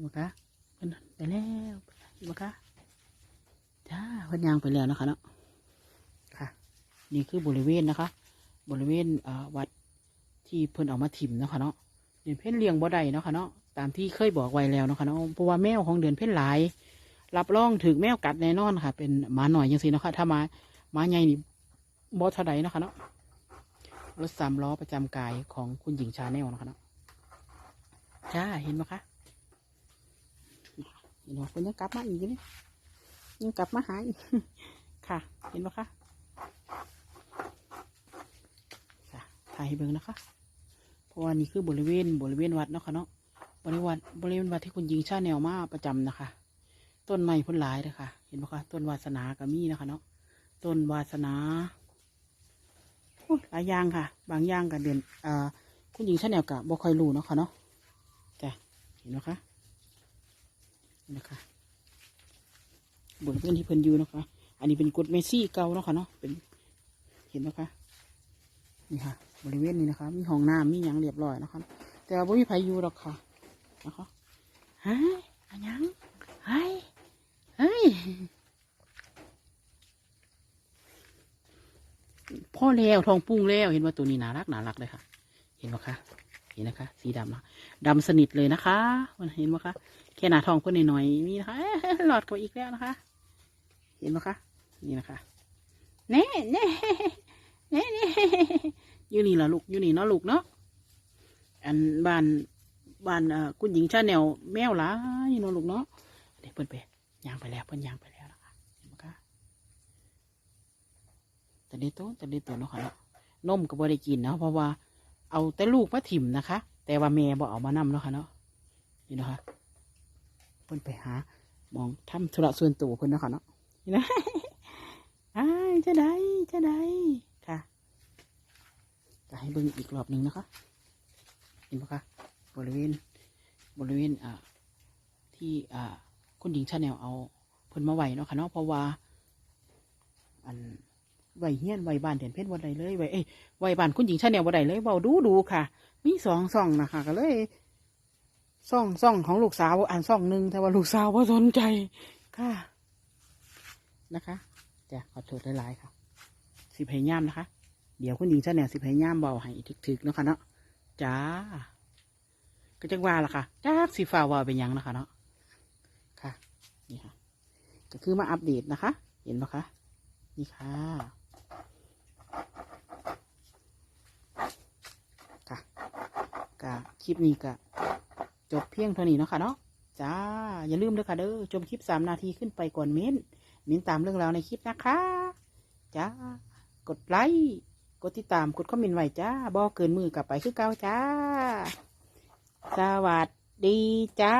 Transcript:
นี่คะเห็นไหมคะเพิ่นไปแล้วเห็นไหมคะจ้าเพิ่นยางไปแล้วนะคะเนาะค่ะ นี่คือบริเวณนะคะ บริเวณวัดที่เพิ่นเอามาถิ่มนะคะเนาะเดือนเพ่นเลี้ยงบ่ได้เนาะค่ะเนาะตามที่เคยบอกไว้แล้วนะคะเนาะเพราะว่าแมวของเดือนเพ่นหลาย รับรองถึงแมวกัดแน่นอนค่ะ เป็นหมาหน่อยยังสิเนาะค่ะถ้ามาหมาใหญ่นี่บ่เท่าใดเนาะค่ะเนาะรถสามล้อประจำกายของคุณหญิงชาแนลนะคะเนาะจ้าเห็นไหมคะ เห็นไหมคุณยังกลับมาอีกนี่ยังกลับมาหาอีกค่ะ เห็นไหมคะค่ะถ่ายให้เบิ่งนะคะ เพราะว่านี่คือบริเวณบริเวณวัดเนาะค่ะเนาะบริเวณบริเวณวัดที่คุณยิงชาแนวมาประจำนะคะ ต้นไม้พ้นหลายเลยค่ะ เห็นไหมคะต้นวาสนาก็มีนะคะเนาะต้นวาสนาหลายอย่างค่ะ บางอย่างก็เดือนอ่าคุณยิงชาแนวก็บ่ค่อยรูเนาะค่ะเนาะจ้ะเห็นไหมคะ นไหมคะบริเวณที่เพิ่นอยู่นะคะ อันนี้เป็นกุดเมซี่เก่าเนาะค่ะเนาะเป็นเห็นไหมคะนี่ค่ะ บริเวณนี้นะคะ มีห้องน้ำมีหยังเรียบร้อยนะคะ แต่ว่าไม่มีใครอยู่หรอกค่ะนะคะฮ้ยอันยังเฮ้ยเฮ้ยพ่อแล้วทองปุ้งแล้วเห็นว่าตัวนี้น่ารักน่ารักเลยค่ะ เห็นไหมคะ นนะคะ สีดำนะดำสนิทเลยนะคะมันเห็นไหมคะแค่หนาทองเพิ่นหน่อยๆนี่นะคะหลอดเข้าอีกแล้วนะคะ เห็นไหมคะนี่นะคะแน่แน่แน่แน่อยู่นี่ล่ะลูกอยู่นี่เนาะลูกเนาะอันบ้านบ้านเอ่อคุณหญิงชาแนลแมวหลายเนาะลูกเนาะเดี๋ยวเพิ่นไปย่างไปแล้วเพิ่นย่างไปแล้วนะคะเห็นไหมคะแต่เด็ดโตแต่เด็ดโตเนาะค่ะเนาะนมก็บ่ได้กินเนาะเพราะว่า เอาแต่ลูกมาถิ่มนะคะ แต่ว่าแม่บ่เอามานำเนาะค่ะเนาะนี่นะคะเพิ่นไปหา มองทำธุระส่วนตัวเพิ่นเนาะค่ะเนาะนี่นะอ้ายจะได้จะได้ค่ะจะให้เบิ่งอีกรอบหนึ่งนะคะเห็นปะคะบริเวณบริเวณอ่าที่อ่าคุณหญิงชาแนลเอาเพิ่นมาไหวเนาะค่ะเนาะเพราะว่าอัน ไหวเฮียนไหวบานเด่นเพชรวันใดเลยไหวเอ้ยไหวบานคุณหญิงชาแนลวันใดเลยเบาดูดูค่ะ มีสองซ่องนะคะก็เลยซ่องซ่องของลูกสาวอันซ่องหนึ่งแต่ว่าลูกสาวว่าสนใจค่ะนะคะจะขอโทษหลายๆค่ะ สิพยายามนะคะ เดี๋ยวคุณหญิงชาแนลสิพยายามเบาให้ถึกๆเนาะค่ะเนาะจ้าก็จังว่าล่ะค่ะจ้าสีฟ้าว่าเป็นยังนะคะเนาะค่ะนี่ค่ะก็คือมาอัปเดตนะคะ เห็นปะคะนี่ค่ะ ก็คลิปนี้ก็จบเพียงเท่านี้เนาะค่ะเนาะจ้า อย่าลืมด้วยค่ะเด้อชมคลิปสามนาทีขึ้นไปก่อนเม้นเม้นตามเรื่องราวในคลิปนะคะจ้ากดไลค์กดติดตามกดคอมเมนต์ไว้จ้าบ่เกินมือกลับไปคือเก่าจ้า สวัสดีจ้า